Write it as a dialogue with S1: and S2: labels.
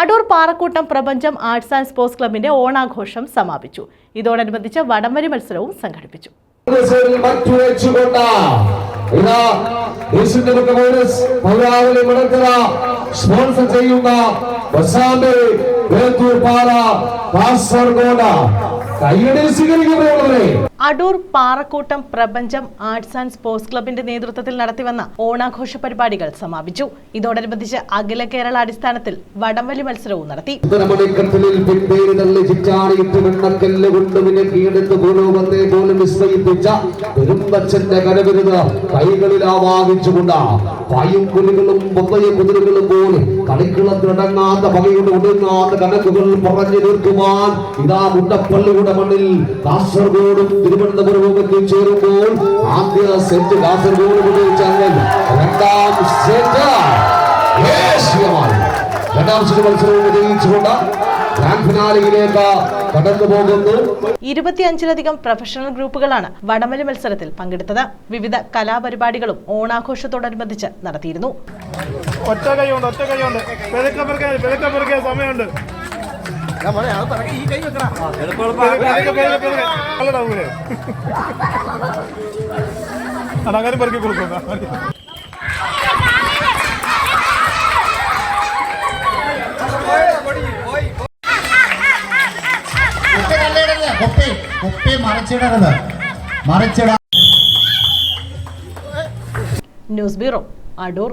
S1: അടൂർ പാറക്കൂട്ടം പ്രപഞ്ചം arts and sports ക്ലബിന്റെ ഓണാഘോഷം സമാപിച്ചു. ഇതോടനുബന്ധിച്ച് വടംവരി മത്സരവും സംഘടിപ്പിച്ചു.
S2: സ്പോൺസർ ചെയ്യുന്ന
S1: അടൂർ പാറക്കൂട്ടം പ്രപഞ്ചം ആർട്സ് ആൻഡ് സ്പോർട്സ് ക്ലബിന്റെ നേതൃത്വത്തിൽ നടത്തിവന്ന ഓണാഘോഷ പരിപാടികൾ സമാപിച്ചു. ഇതോടനുബന്ധിച്ച് അഖില കേരള അടിസ്ഥാനത്തിൽ വടംവലി മത്സരവും നടത്തി.
S2: ഉത്തരമണിക്കട്ടലിൽ പിൻപേര് തള്ളി ചിറ്റാണിയിട്ട് വെണ്ണക്കല്ല് കൊണ്ട് വിനക്കിയെടുത്ത് ഭൂലോകത്തെ പോലും വിസ്മയിപ്പിച്ച പെരുമ്പച്ചന്റെ കരവിരുത് കൈകളിൽ ആവാഹിച്ചുകൊണ്ട് പായും പുലികളും പൊത്തയ കുതിരകളും പോലെ കളിക്കളത്തിലടങ്ങാത്ത പകയുടെ ഒടുങ്ങാത്ത കണക്കുകൾ പറഞ്ഞു തീർക്കുവാൻ ഇതാ മുണ്ടപ്പള്ളിയുടെ മണ്ണിൽ കാസർഗോഡും തിരുവനന്തപുരവും ചേരുമ്പോൾ ആദ്യ സെറ്റ് കാസർഗോഡ് ഉപയോഗിച്ചാൽ രണ്ടാം സെറ്റ് രണ്ടാം സെറ്റ് മത്സരവും വിജയിച്ചുകൊണ്ട് ഗ്രാൻഡ് ഫിനാലിയിലേക്ക് കടന്നു പോകുന്നു.
S1: ഇരുപത്തിയഞ്ചിലധികം പ്രൊഫഷണൽ ഗ്രൂപ്പുകളാണ് വടമലി മത്സരത്തിൽ പങ്കെടുത്തത്. വിവിധ കലാപരിപാടികളും ഓണാഘോഷത്തോടനുബന്ധിച്ച് നടത്തിയിരുന്നു.
S3: ഒറ്റ കൈയുണ്ട് ഒറ്റ കൈയുണ്ട് സമയമുണ്ട്. പെരുക്ക, പറക്കി
S4: കൊടുക്കുന്ന കുപ്പി കുപ്പി മറിച്ചിടരുത് മറിച്ചിട
S1: ന്യൂസ് ബ്യൂറോ അടൂർ.